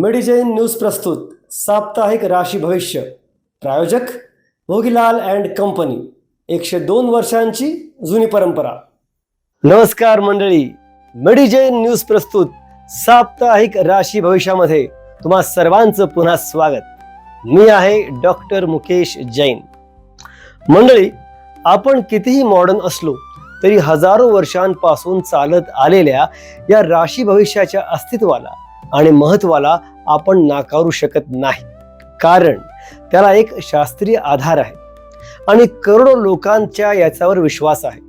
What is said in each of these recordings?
मेडिजैन news प्रस्तुत साप्ताहिक राशी भविष्य प्रायोजक भोगीलाल अँड कंपनी एकशे दोन वर्षांची जुनी परंपरा. नमस्कार मंडळी मेडिजैन न्यूज प्रस्तुत साप्ताहिक राशी भविष्यामध्ये तुम्हा सर्वांचं पुन्हा स्वागत. मी आहे डॉक्टर मुकेश जैन. मंडळी आपण कितीही मॉडर्न असलो तरी हजारो वर्षांपासून चालत आलेल्या या राशी भविष्याच्या अस्तित्वाला आणि महत्वाला आपण नाकारू शकत नाही. कारण त्याला एक शास्त्रीय आधार आहे आणि करोडो लोकांच्या याच्यावर विश्वास आहे.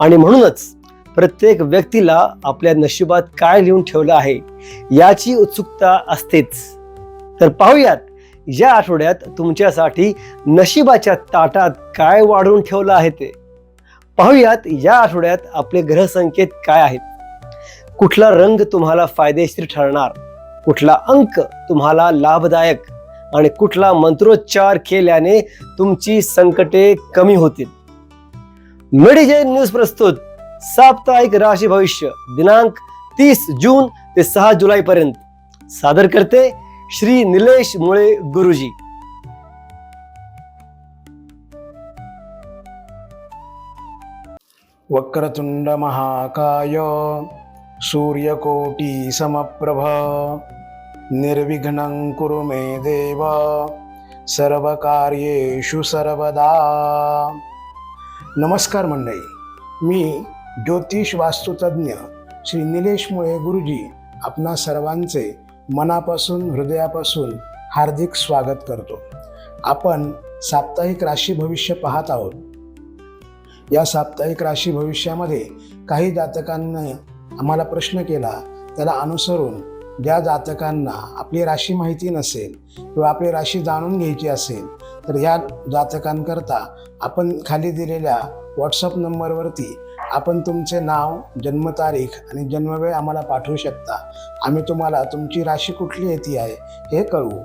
आणि म्हणूनच प्रत्येक व्यक्तीला आपल्या नशिबात काय लिहून ठेवलं आहे याची उत्सुकता असतेच. तर पाहूयात या आठवड्यात तुमच्यासाठी नशिबाच्या ताटात काय वाढवून ठेवलं आहे ते. पाहूयात या आठवड्यात आपले ग्रहसंकेत काय आहेत. कुठला रंग तुम्हाला फायदेशीर ठरणार? कुठला अंक तुम्हाला लाभदायक? आणि कुठला मंत्रोच्चार केल्याने तुमची संकटे कमी होतील? मेडिजैन न्यूज प्रस्तुत. साप्ताहिक राशी भविष्य दिनांक तीस जून ते सहा जुलै पर्यंत. सादर करते श्री निलेश मुळे गुरुजी. वक्रतुंड महाकाय सूर्यकोटी समप्रभ। निर्विघ्नं कुरु मे देव। सर्वकार्येषु सर्वदा। नमस्कार मंडळी मी ज्योतिष वास्तुतज्ञ श्री निलेश मुळे गुरुजी आपणा सर्वांचे मनापासून हृदयापासून हार्दिक स्वागत करतो. आपण साप्ताहिक राशी भविष्य पाहत आहोत. या साप्ताहिक राशी भविष्यामध्ये काही जातकांना आम्हाला प्रश्न केला त्याला अनुसरून ज्या जातकांना आपली राशी माहिती नसेल किंवा आपली राशी जाणून घ्यायची असेल तर ह्या जातकांकरता आपण खाली दिलेल्या व्हॉट्सअप नंबरवरती आपण तुमचे नाव जन्मतारीख आणि जन्मवेळ आम्हाला पाठवू शकता. आम्ही तुम्हाला तुमची राशी कुठली येते आहे हे कळवू.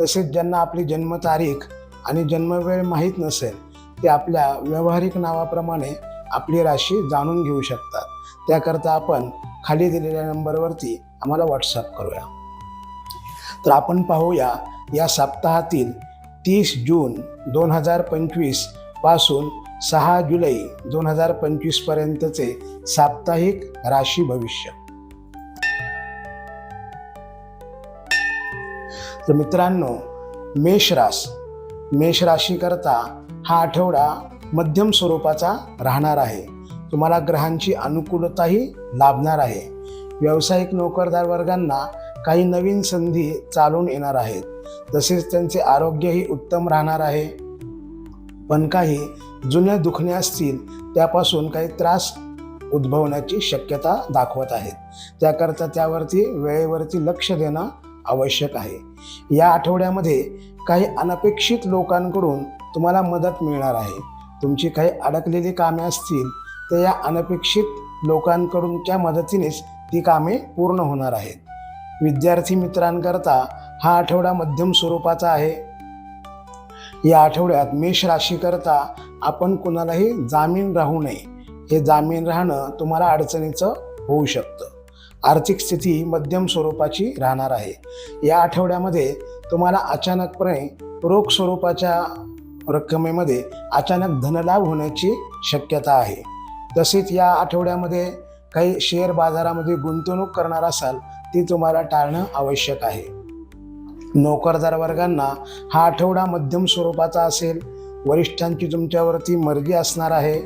तसेच ज्यांना आपली जन्मतारीख आणि जन्मवेळ माहीत नसेल ते आपल्या व्यावहारिक नावाप्रमाणे आपली राशी जाणून घेऊ शकतात. त्याकरता आपण खाली दिलेल्या नंबरवरती आम्हाला व्हॉट्सअप करूया. तर आपण पाहूया या सप्ताहातील तीस जून दोन हजार पंचवीसपासून सहा जुलै दोन हजार पंचवीस पर्यंतचे साप्ताहिक राशी भविष्य. तर मित्रांनो मेष रास मेष राशीकरता हा आठवडा मध्यम स्वरूपाचा राहणार आहे. तुम्हाला ग्रहांची अनुकूलताही लाभणार आहे. व्यावसायिक नोकरदार वर्गांना काही नवीन संधी चालून येणार आहेत. तसेच त्यांचे आरोग्यही उत्तम राहणार आहे. पण काही जुन्या दुखण्या असतील त्यापासून काही त्रास उद्भवण्याची शक्यता दाखवत आहेत. त्याकरता त्यावरती वेळेवरती लक्ष देणं आवश्यक आहे. या आठवड्यामध्ये काही अनपेक्षित लोकांकडून तुम्हाला मदत मिळणार आहे. तुमची काही अडकलेली कामे असतील तर या अनपेक्षित लोकांकडूनच्या मदतीनेच ती कामे पूर्ण होणार आहेत. विद्यार्थी मित्रांकरता हा आठवडा मध्यम स्वरूपाचा आहे. या आठवड्यात मेष राशीकरता आपण कुणालाही जामीन राहू नये. हे जामीन राहणं तुम्हाला अडचणीचं होऊ शकतं. आर्थिक स्थिती मध्यम स्वरूपाची राहणार आहे. या आठवड्यामध्ये तुम्हाला अचानकपणे रोख स्वरूपाच्या रक्कमेमध्ये अचानक धनलाभ होण्याची शक्यता आहे. तसेच या आठवड्यामध्ये काही शेअर बाजारामध्ये गुंतवणूक करणार असाल ती तुम्हाला टाळणं आवश्यक आहे. नोकरदार वर्गांना हा आठवडा मध्यम स्वरूपाचा असेल. वरिष्ठांची तुमच्यावरती मर्जी असणार आहे.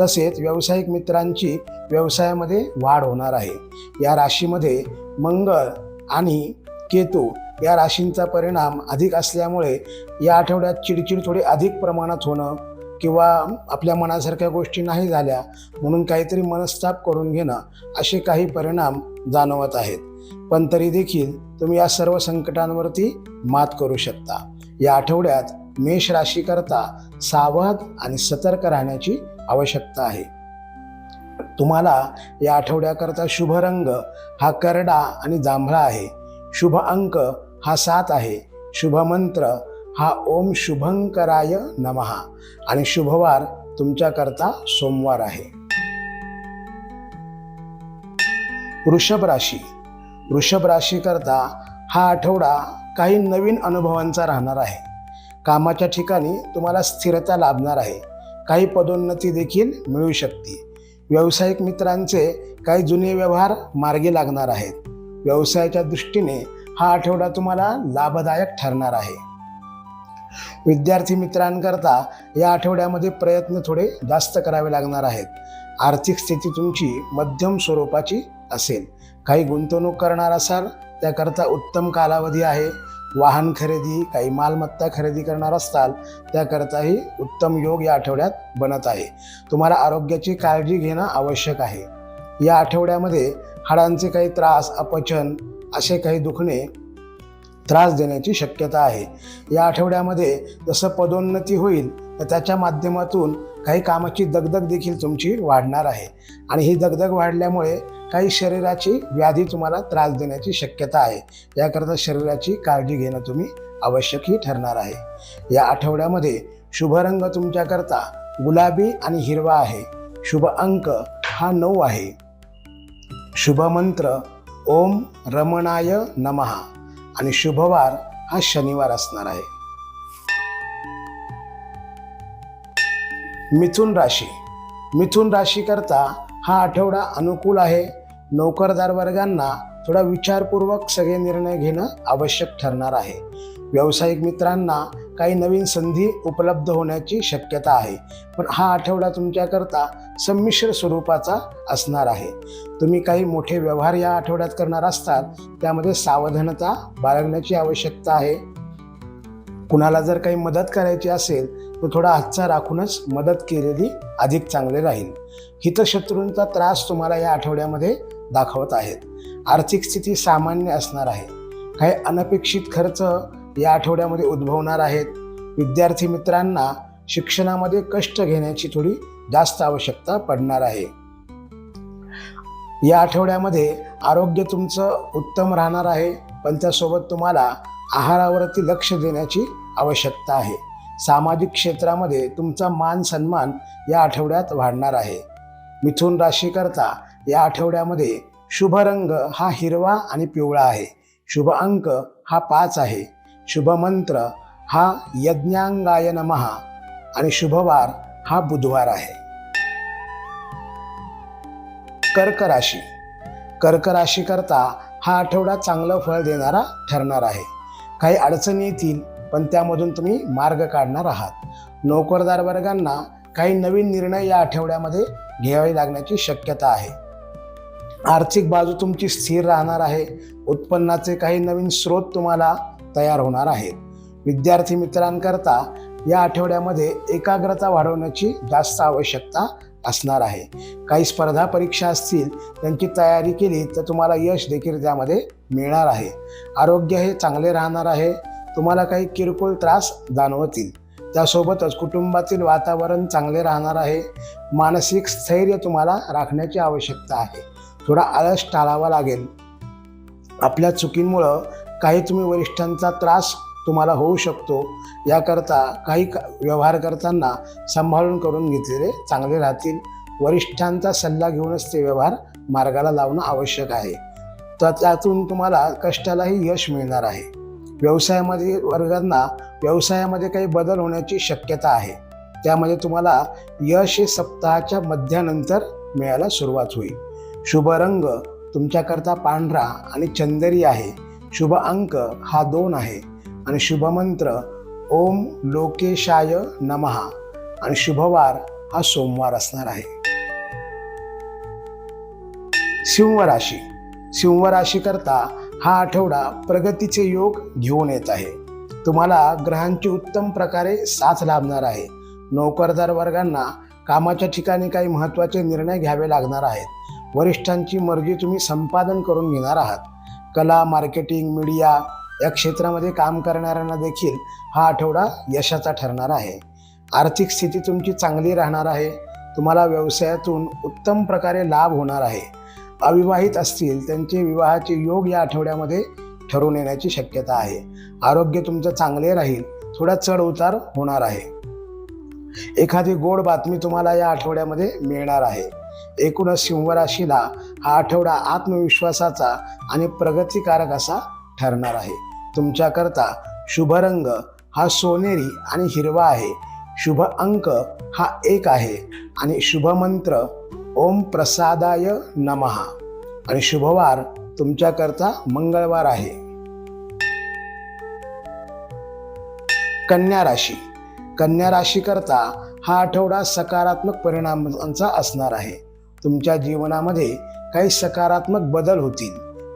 तसेच व्यावसायिक मित्रांची व्यवसायामध्ये वाढ होणार आहे. या राशीमध्ये मंगळ आणि केतू या राशींचा परिणाम अधिक असल्यामुळे या आठवड्यात चिडचिड थोडी अधिक प्रमाणात होणं किंवा आपल्या मनासारख्या गोष्टी नाही झाल्या म्हणून काहीतरी मनस्ताप करून घेणं असे काही परिणाम जाणवत आहेत. पण तरी देखील तुम्ही या सर्व संकटांवरती मात करू शकता. या आठवड्यात मेष राशीकरता सावध आणि सतर्क राहण्याची आवश्यकता आहे. तुम्हाला या आठवड्याकरता शुभ रंग हा करडा आणि जांभळा आहे. शुभ अंक हा सात आहे. शुभ मंत्र हा ओम शुभंकराय नमहा आणि शुभवार तुमच्याकरता सोमवार आहे. वृषभ राशी. वृषभ राशीकरता हा आठवडा काही नवीन अनुभवांचा राहणार आहे. कामाच्या ठिकाणी तुम्हाला स्थिरता लाभणार आहे. काही पदोन्नती देखील मिळू शकते. व्यावसायिक मित्रांचे काही जुने व्यवहार मार्गी लागणार आहेत. व्यवसायाच्या दृष्टीने हा आठवडा तुम्हाला लाभदायक ठरणार आहे. विद्यार्थी मित्रांकरता या आठवड्यामध्ये प्रयत्न थोडे जास्त करावे लागणार आहेत. आर्थिक स्थिती तुमची मध्यम स्वरूपाची असेल. काही गुंतवणूक करणार असाल त्याकरता उत्तम कालावधी आहे. वाहन खरेदी काही मालमत्ता खरेदी करणार असाल त्याकरताही उत्तम योग या आठवड्यात बनत आहे. तुम्हाला आरोग्याची काळजी घेणं आवश्यक आहे. या आठवड्यामध्ये हाडांचे काही त्रास अपचन असे काही दुखणे त्रास देण्याची शक्यता आहे. या आठवड्यामध्ये जसं पदोन्नती होईल तर त्याच्या माध्यमातून काही कामाची दगदग देखील तुमची वाढणार आहे. आणि ही दगदग वाढल्यामुळे काही शरीराची व्याधी तुम्हाला त्रास देण्याची शक्यता आहे. याकरता शरीराची काळजी घेणं तुम्ही आवश्यकही ठरणार आहे. या आठवड्यामध्ये शुभ रंग तुमच्याकरता गुलाबी आणि हिरवा आहे. शुभ अंक हा नऊ आहे. शुभ मंत्र ओम रमणाय नमहा आणि शुभवार हा शनिवार असणार आहे. मिथुन राशी. मिथुन राशीकरता हा आठवडा अनुकूल आहे. नोकरदार वर्गांना थोडा विचारपूर्वक सगळे निर्णय घेणं आवश्यक ठरणार आहे. व्यावसायिक मित्रांना काही नवीन संधी उपलब्ध होण्याची शक्यता आहे. पण हा आठवडा तुमच्याकरता संमिश्र स्वरूपाचा असणार आहे. तुम्ही काही मोठे व्यवहार या आठवड्यात करणार असतात त्यामध्ये सावधानता बाळगण्याची आवश्यकता आहे. कुणाला जर काही मदत करायची असेल तर थोडा हातचा राखूनच मदत केलेली अधिक चांगले राहील. हितशत्रूंचा त्रास तुम्हाला या आठवड्यामध्ये दाखवत आहेत. आर्थिक स्थिती सामान्य असणार आहे. काही अनपेक्षित खर्च या आठवड्यामध्ये उद्भवणार आहेत. विद्यार्थी मित्रांना शिक्षणामध्ये कष्ट घेण्याची थोडी जास्त आवश्यकता पडणार आहे. या आठवड्यामध्ये आरोग्य तुमचं उत्तम राहणार आहे. पण त्यासोबत तुम्हाला आहारावरती लक्ष देण्याची आवश्यकता आहे. सामाजिक क्षेत्रामध्ये तुमचा मान सन्मान या आठवड्यात वाढणार आहे. मिथुन राशीकरता या आठवड्यामध्ये शुभ रंग हा हिरवा आणि पिवळा आहे. शुभ अंक हा पाच आहे. शुभमंत्र हा यज्ञांगाय नमहा आणि शुभवार हा बुधवार आहे. कर्क राशी. कर्क राशीकरता हा आठवडा चांगलं फळ देणारा ठरणार आहे. काही अडचणी येतील पण त्यामधून तुम्ही मार्ग काढणार आहात. नोकरदार वर्गांना काही नवीन निर्णय या आठवड्यामध्ये घ्यावे लागण्याची शक्यता आहे. आर्थिक बाजू तुमची स्थिर राहणार आहे. उत्पन्नाचे काही नवीन स्रोत तुम्हाला तयार होणार आहेत. विद्यार्थी मित्रांकरता या आठवड्यामध्ये एकाग्रता वाढवण्याची जास्त आवश्यकता असणार आहे. काही स्पर्धा परीक्षा असतील त्यांची तयारी केली तर तुम्हाला यश देखील त्यामध्ये मिळणार आहे. आरोग्य हे चांगले राहणार आहे. तुम्हाला काही किरकोळ त्रास जाणवतील. त्यासोबतच कुटुंबातील वातावरण चांगले राहणार आहे. मानसिक स्थैर्य तुम्हाला राखण्याची आवश्यकता आहे. थोडा आळस टाळावा लागेल. आपल्या चुकींमुळं काही तुम्ही वरिष्ठांचा त्रास तुम्हाला होऊ शकतो. याकरता काही क- व्यवहार करताना सांभाळून करून घेतलेले चांगले राहतील. वरिष्ठांचा सल्ला घेऊनच ते व्यवहार मार्गाला लावणं आवश्यक आहे. तर त्यातून तुम्हाला कष्टालाही यश मिळणार आहे. व्यवसायामध्ये वर्गांना व्यवसायामध्ये काही बदल होण्याची शक्यता आहे. त्यामध्ये तुम्हाला यश हे सप्ताहाच्या मध्यानंतर मिळायला सुरुवात होईल. शुभ रंग तुमच्याकरता पांढरा आणि चंदेरी आहे. शुभ अंक हा दोन आहे. आणि शुभ मंत्र ओम लोकेशाय नमहा आणि शुभवार हा सोमवार असणार आहे. सिंह राशी. सिंह हा आठवडा प्रगतीचे योग घेऊन येत आहे. तुम्हाला ग्रहांची उत्तम प्रकारे साथ लाभणार आहे. नोकरदार वर्गांना कामाच्या ठिकाणी काही महत्त्वाचे निर्णय घ्यावे लागणार आहेत. वरिष्ठांची मर्जी तुम्ही संपादन करून घेणार आहात. कला मार्केटिंग मीडिया या क्षेत्रामध्ये काम करणाऱ्यांना देखील हा आठवडा यशाचा ठरणार आहे. आर्थिक स्थिती तुमची चांगली राहणार आहे. तुम्हाला व्यवसायातून उत्तम प्रकारे लाभ होणार आहे. अविवाहित असतील त्यांचे विवाहाचे योग या आठवड्यामध्ये ठरून येण्याची शक्यता आहे. आरोग्य तुमचं चांगले राहील थोडा चढ उतार होणार आहे. एखादी गोड बातमी तुम्हाला या आठवड्यामध्ये मिळणार आहे. एकूणच सिंह राशीला हा आठवडा आत्मविश्वासाचा आणि प्रगतिकारक असा ठरणार आहे. तुमच्याकरता शुभ रंग हा सोनेरी आणि हिरवा आहे. शुभ अंक हा एक आहे आणि शुभ मंत्र ओम प्रसादाय नमहा आणि शुभवार तुमच्याकरता मंगळवार आहे. कन्या राशी. कन्या राशीकरता हा आठवडा सकारात्मक परिणामांचा असणार आहे. तुमच्या जीवनामध्ये काही सकारात्मक बदल होतील.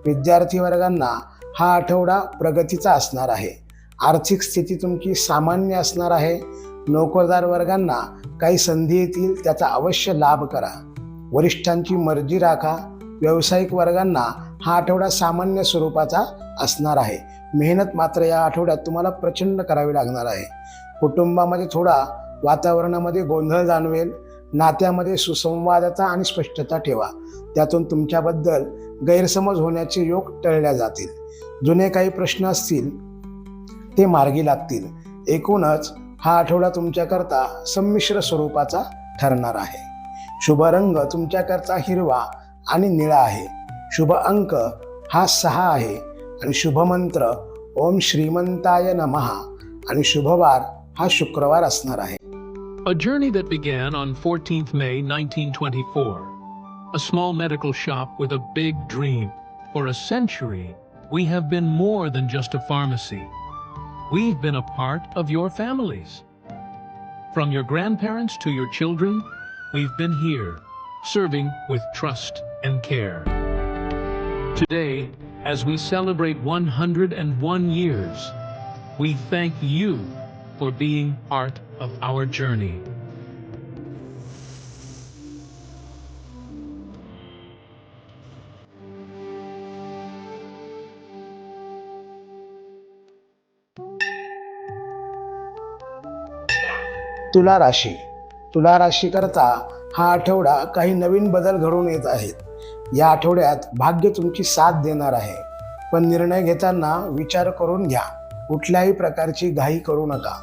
विद्यार्थी वर्गांना हा आठवडा प्रगतीचा असणार आहे. आर्थिक स्थिती तुमची सामान्य असणार आहे. नोकरदार वर्गांना काही संधी येतील त्याचा अवश्य लाभ करा. वरिष्ठांची मर्जी राखा. व्यावसायिक वर्गांना हा आठवडा सामान्य स्वरूपाचा असणार आहे. मेहनत मात्र या आठवड्यात तुम्हाला प्रचंड करावी लागणार आहे. कुटुंबामध्ये थोडा वातावरणामध्ये गोंधळ जाणवेल नात्यामध्ये सुसंवादता आणि स्पष्टता ठेवा. त्यातून तुमच्याबद्दल गैरसमज होण्याचे योग टळल्या जातील. जुने काही प्रश्न असतील ते मार्गी लागतील. एकूणच हा आठवडा तुमच्याकरता संमिश्र स्वरूपाचा ठरणार आहे. शुभ रंग तुमच्याकरता हिरवा आणि निळा आहे. शुभ अंक हा सहा आहे. आणि शुभ मंत्र ओम श्रीमंताय नमहा आणि शुभवार हा शुक्रवार असणार आहे A journey that began on 14th May 1924. A small medical shop with a big dream. For a century, we have been more than just a pharmacy. We've been a part of your families. From your grandparents to your children, we've been here, serving with trust and care. Today, as we celebrate 101 years, we thank you for being part of our journey. तुला राशी. तुला राशी करता हा आठवडा काही नवीन बदल घडून येत आहेत. या आठवड्यात भाग्य तुमची साथ देणार आहे. पण निर्णय घेताना विचार करून घ्या. कुठल्याही प्रकारची घाई करू नका.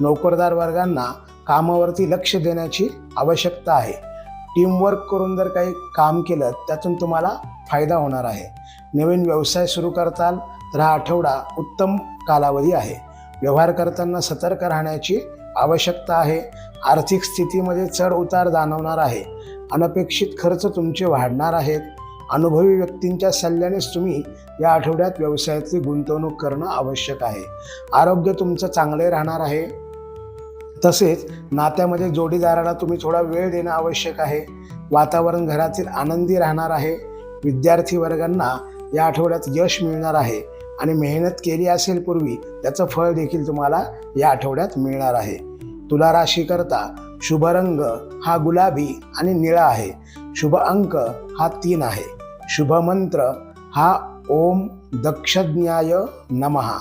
नोकरदार वर्गांना कामावरती लक्ष देण्याची आवश्यकता आहे. टीमवर्क करून जर काही काम केलं त्यातून तुम्हाला फायदा होणार आहे. नवीन व्यवसाय सुरू करताल तर हा आठवडा उत्तम कालावधी आहे. व्यवहार करताना सतर्क राहण्याची आवश्यकता आहे. आर्थिक स्थितीमध्ये चढ उतार जाणवणार आहे. अनपेक्षित खर्च तुमचे वाढणार आहेत. अनुभवी व्यक्तींच्या सल्ल्यानेच तुम्ही या आठवड्यात व्यवसायातली गुंतवणूक करणं आवश्यक आहे. आरोग्य तुमचं चांगले राहणार आहे. तसेच नात्यामध्ये जोडीदाराला तुम्ही थोडा वेळ देणं आवश्यक आहे. वातावरण घरातील आनंदी राहणार आहे. विद्यार्थी वर्गांना या आठवड्यात यश मिळणार आहे आणि मेहनत केली असेल पूर्वी त्याचं फळ देखील तुम्हाला या आठवड्यात मिळणार आहे. तुला राशीकरता शुभ रंग हा गुलाबी आणि निळा आहे. शुभ अंक हा तीन आहे. शुभमंत्र हा ओम दक्षज्ञाय नमहा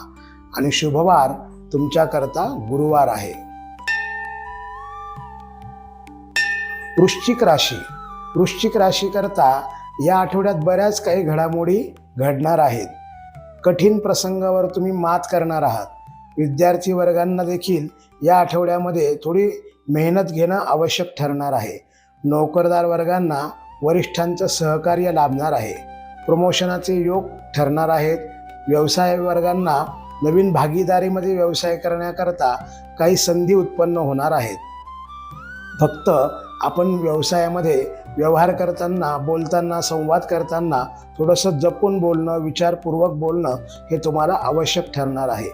आणि शुभवार तुमच्याकरता गुरुवार आहे. वृश्चिक राशी. वृश्चिक राशीकरता या आठवड्यात बऱ्याच काही घडामोडी घडणार आहेत. कठीण प्रसंगावर तुम्ही मात करणार आहात. विद्यार्थी वर्गांना देखील या आठवड्यामध्ये थोडी मेहनत घेणं आवश्यक ठरणार आहे. नोकरदार वर्गांना वरिष्ठांचं सहकार्य लाभणार आहे. प्रमोशनाचे योग ठरणार आहेत. व्यवसाय वर्गांना नवीन भागीदारीमध्ये व्यवसाय करण्याकरता काही संधी उत्पन्न होणार आहेत. फक्त आपण व्यवसायामध्ये व्यवहार करताना बोलताना संवाद करताना थोडंसं जपून बोलणं विचारपूर्वक बोलणं हे तुम्हाला आवश्यक ठरणार आहे.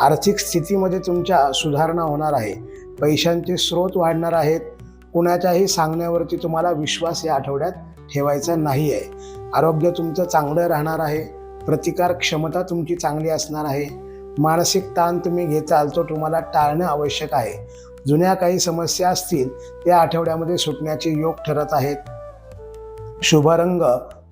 आर्थिक स्थितीमध्ये तुमच्या सुधारणा होणार आहे. पैशांचे स्रोत वाढणार आहेत. कुणाच्याही सांगण्यावरती तुम्हाला विश्वास या आठवड्यात ठेवायचा नाही आहे आरोग्य तुमचं चांगलं राहणार आहे. प्रतिकार क्षमता तुमची चांगली असणार आहे. मानसिक ताण तुम्ही घेताल तो तुम्हाला टाळणं आवश्यक आहे. जुन्या काही समस्या असतील त्या आठवड्यामध्ये सुटण्याचे योग ठरत आहेत. शुभ रंग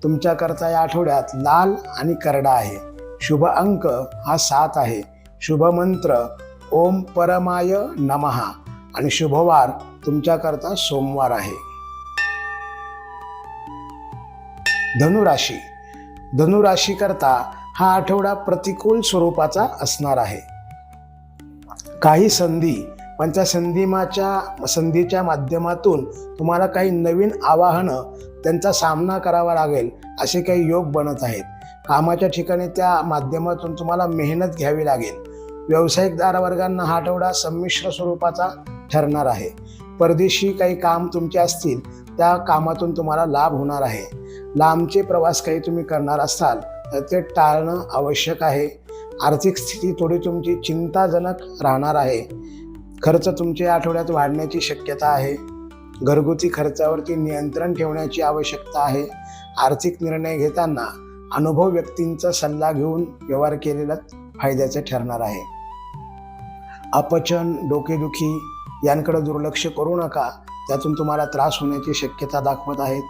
तुमच्याकरता या आठवड्यात लाल आणि करडा आहे. शुभ अंक हा सात आहे. शुभ मंत्र ओम परमाय नमहा आणि शुभवार तुमच्याकरता सोमवार आहे. धनुराशी. धनुराशी करता हा आठवडा प्रतिकूल स्वरूपाचा असणार आहे. काही संधी पण त्या संधीमाच्या संधीच्या माध्यमातून तुम्हाला काही नवीन आवाहनं त्यांचा सामना करावा लागेल असे काही योग बनत आहेत. कामाच्या ठिकाणी त्या माध्यमातून तुम्हाला मेहनत घ्यावी लागेल. व्यावसायिकदार वर्गांना हा आठवडा संमिश्र स्वरूपाचा ठरणार आहे. परदेशी काही काम तुमचे असतील त्या कामातून तुम्हाला लाभ होणार आहे. लांबचे प्रवास काही तुम्ही करणार असाल तर ते टाळणं आवश्यक आहे. आर्थिक स्थिती थोडी तुमची चिंताजनक राहणार आहे. खर्च तुमच्या आठवड्यात वाढण्याची शक्यता आहे. घरगुती खर्चावरती नियंत्रण ठेवण्याची आवश्यकता आहे. आर्थिक निर्णय घेताना अनुभव व्यक्तींचा सल्ला घेऊन व्यवहार केलेला फायद्याचे ठरणार आहे. अपचन डोकेदुखी यांकडे दुर्लक्ष करू नका. त्यातून तुम्हाला त्रास होण्याची शक्यता दाखवत आहेत.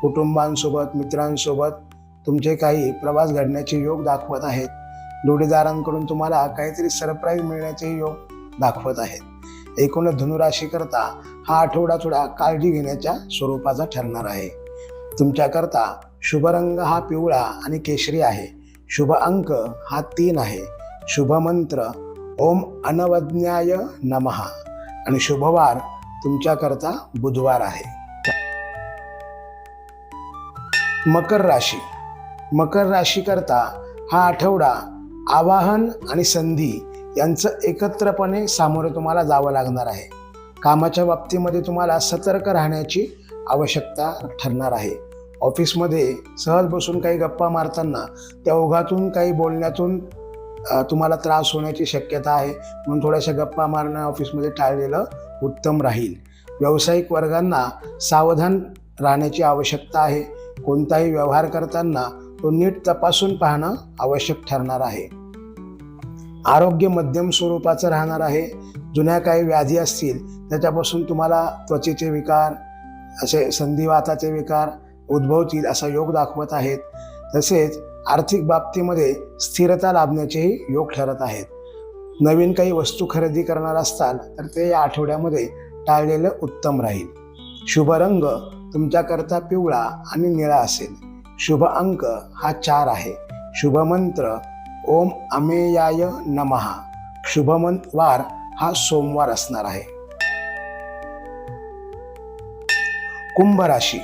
कुटुंबांसोबत मित्रांसोबत तुमचे काही प्रवास घडण्याचे योग दाखवत आहेत. जोडीदारांकडून तुम्हाला काहीतरी सरप्राईज मिळण्याचे योग दाखवत आहेत. एकूणच धनुराशीकरता हा आठवडा थोडा काळजी घेण्याच्या स्वरूपाचा ठरणार आहे. तुमच्याकरता शुभ रंग हा पिवळा आणि केशरी आहे. शुभ अंक हा तीन आहे. शुभ मंत्र ओम अनवज्ञाय नमहा आणि शुभवार तुमच्याकरता बुधवार आहे. मकर राशी. मकर राशीकरता हा आठवडा आवाहन आणि संधी यांचं एकत्रपणे सामोरं तुम्हाला जावं लागणार आहे. कामाच्या बाबतीमध्ये तुम्हाला सतर्क राहण्याची आवश्यकता ठरणार आहे. ऑफिसमध्ये सहज बसून काही गप्पा मारताना त्या ओघातून काही बोलण्यातून तुम्हाला त्रास होण्याची शक्यता आहे. म्हणून थोड्याशा गप्पा मारणं ऑफिसमध्ये टाळलेलं उत्तम राहील. व्यावसायिक वर्गांना सावधान राहण्याची आवश्यकता आहे. कोणताही व्यवहार करताना तो नीट तपासून पाहणं आवश्यक ठरणार आहे. आरोग्य मध्यम स्वरूपाचं राहणार आहे. जुन्या काही व्याधी असतील त्याच्यापासून तुम्हाला त्वचेचे विकार असे संधिवाताचे विकार उद्भवतील असा योग दाखवत आहेत. तसेच आर्थिक बाबतीमध्ये स्थिरता लाभण्याचेही योग ठरत आहेत. नवीन काही वस्तू खरेदी करणार असताल तर ते या आठवड्यामध्ये टाळलेलं उत्तम राहील. शुभ रंग तुमच्याकरता पिवळा आणि निळा असेल. शुभ अंक हा चार आहे. शुभ मंत्र ओम अमेयाय नमहा शुभ वार हा सोमवार असणार आहे. कुंभ राशी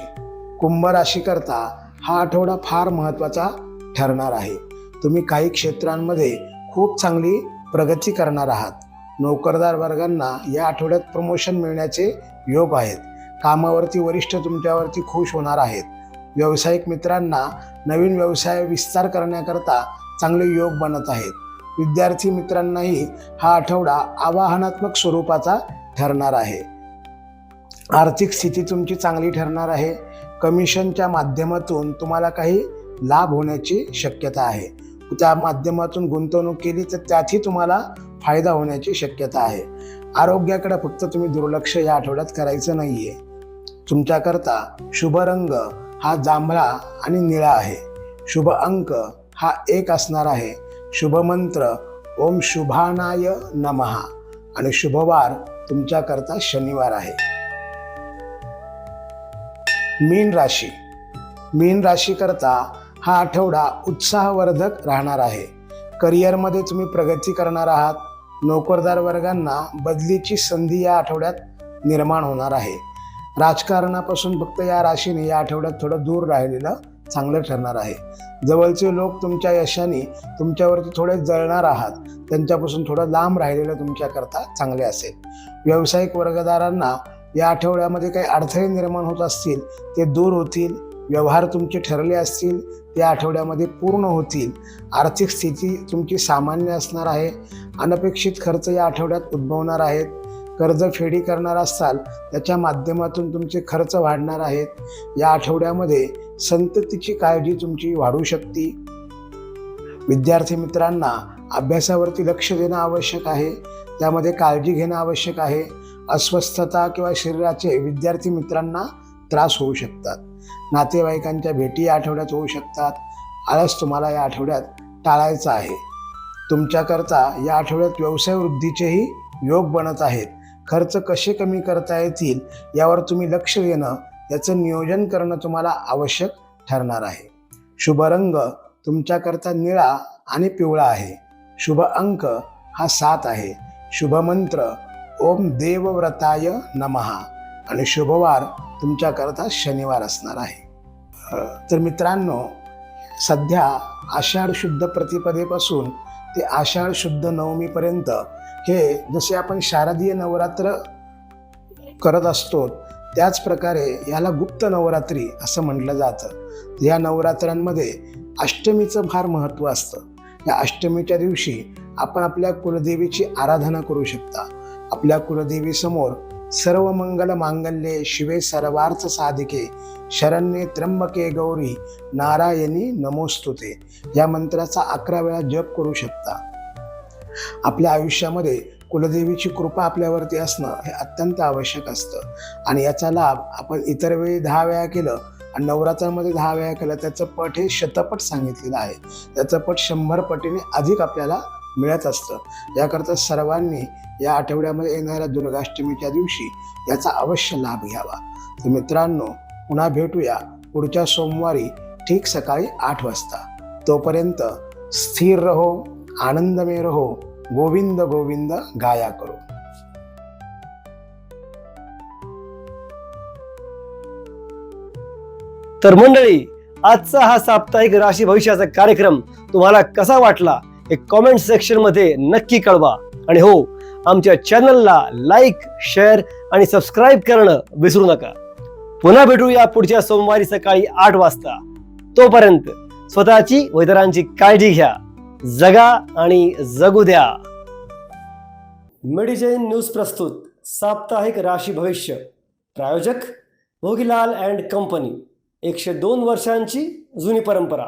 कुंभ राशीकरता हा आठवडा फार महत्त्वाचा ठरणार आहे. तुम्ही काही क्षेत्रांमध्ये खूप चांगली प्रगती करणार आहात. नोकरदार वर्गांना या आठवड्यात प्रमोशन मिळण्याचे योग आहेत. कामावरती वरिष्ठ तुमच्यावरती खुश होणार आहेत. व्यावसायिक मित्रांना नवीन व्यवसाय विस्तार करण्याकरता चांगले योग बनत आहेत. विद्यार्थी मित्रांनाही हा आठवडा आवाहनात्मक स्वरूपाचा ठरणार आहे. आर्थिक स्थिती तुमची चांगली ठरणार आहे. कमिशनच्या माध्यमातून तुम्हाला काही लाभ होण्याची शक्यता आहे. त्या माध्यमातून गुंतवणूक केली तर त्यातही तुम्हाला फायदा होण्याची शक्यता आहे. आरोग्याकडे फक्त तुम्ही दुर्लक्ष या आठवड्यात करायचं नाही आहे तुमच्याकरता शुभ रंग हा जांभळा आणि निळा आहे. शुभ अंक हा एक असणार आहे. शुभ मंत्र ओम शुभानाय नमहा आणि शुभवार तुमच्याकरता शनिवार आहे. मीन राशी. मीन राशीकरता हा आठवडा उत्साहवर्धक राहणार आहे. करिअरमध्ये तुम्ही प्रगती करणार आहात. नोकरदार वर्गांना बदलीची संधी या आठवड्यात निर्माण होणार आहे. राजकारणापासून फक्त या राशीने या आठवड्यात थोडं दूर राहिलेलं चांगलं ठरणार आहे. जवळचे लोक तुमच्या यशाने तुमच्यावरती थोडे जळणार आहात. त्यांच्यापासून थोडं लांब राहिलेलं तुमच्याकरता चांगले असेल. व्यावसायिक वर्गदारांना या आठवड्यामध्ये काही अडथळे निर्माण होत असतील ते दूर होतील. व्यवहार तुमचे ठरले असतील त्या आठवड्यामध्ये पूर्ण होतील. आर्थिक स्थिती तुमची सामान्य असणार आहे. अनपेक्षित खर्च या आठवड्यात उद्भवणार आहेत. कर्जफेडी करणार असाल त्याच्या माध्यमातून तुमचे खर्च वाढणार आहेत. या आठवड्यामध्ये संततीची काळजी तुमची वाढू शकते. विद्यार्थी मित्रांना अभ्यासावरती लक्ष देणं आवश्यक आहे. त्यामध्ये काळजी घेणं आवश्यक आहे. अस्वस्थता किंवा शरीराचे विद्यार्थी मित्रांना त्रास होऊ शकतात. नातेवाईकांच्या भेटी या आठवड्यात होऊ शकतात. आळस तुम्हाला या आठवड्यात टाळायचा आहे. तुमच्याकरता या आठवड्यात व्यवसाय वृद्धीचेही योग बनत आहेत. खर्च कसे कमी करता येतील यावर तुम्ही लक्ष देणं याचं नियोजन करणं तुम्हाला आवश्यक ठरणार आहे. शुभ रंग तुमच्याकरता निळा आणि पिवळा आहे. शुभ अंक हा सात आहे. शुभ मंत्र ओम देवव्रताय नमहा आणि शुभवार तुमच्याकरता शनिवार असणार आहे. तर मित्रांनो सध्या आषाढ शुद्ध प्रतिपदेपासून ते आषाढ शुद्ध नवमीपर्यंत हे जसे आपण शारदीय नवरात्र करत असतो त्याच प्रकारे याला गुप्त नवरात्री असं म्हटलं जातं. या नवरात्रांमध्ये अष्टमीचं फार महत्त्व असतं. या अष्टमीच्या दिवशी आपण आपल्या कुलदेवीची आराधना करू शकता. आपल्या कुलदेवीसमोर सर्व मंगल मांगल्ये शिवे सर्वार्थ साधिके. शरण्ये त्र्यंबके गौरी नारायणी नमोस्तुते. या मंत्राचा अकरा वेळा जप करू शकता. आपल्या आयुष्यामध्ये कुलदेवीची कृपा आपल्यावरती असणं हे अत्यंत आवश्यक असतं. आणि याचा लाभ आपण इतर वेळी दहा वेळा केलं आणि नवरात्रामध्ये दहा वेळा केलं त्याचं पट हे शतपट सांगितलेलं आहे. त्याचं पट शंभर पटीने अधिक आपल्याला मिळत असतं. याकरता सर्वांनी या आठवड्यामध्ये येणाऱ्या दुर्गाष्टमीच्या दिवशी याचा अवश्य लाभ घ्यावा. तर मित्रांनो पुन्हा भेटूया पुढच्या सोमवारी ठीक सकाळी आठ वाजता. तोपर्यंत स्थिर रहो आनंदमय रहो गोविंद गोविंद गाया करो. तर मंडळी आजचा हा साप्ताहिक राशी भविष्याचा कार्यक्रम तुम्हाला कसा वाटला? हे कॉमेंट सेक्शनमध्ये नक्की कळवा. आणि हो आमच्या चॅनलला लाईक शेअर आणि सबस्क्राईब करणं विसरू नका. पुन्हा भेटूया पुढच्या सोमवारी सकाळी आठ वाजता. तोपर्यंत स्वतःची व इतरांची काळजी घ्या. जगा आणि जगू द्या. मेडिजैन न्यूज प्रस्तुत. साप्ताहिक राशी भविष्य. प्रायोजक भोगीलाल अँड कंपनी एकशे दोन वर्षांची जुनी परंपरा.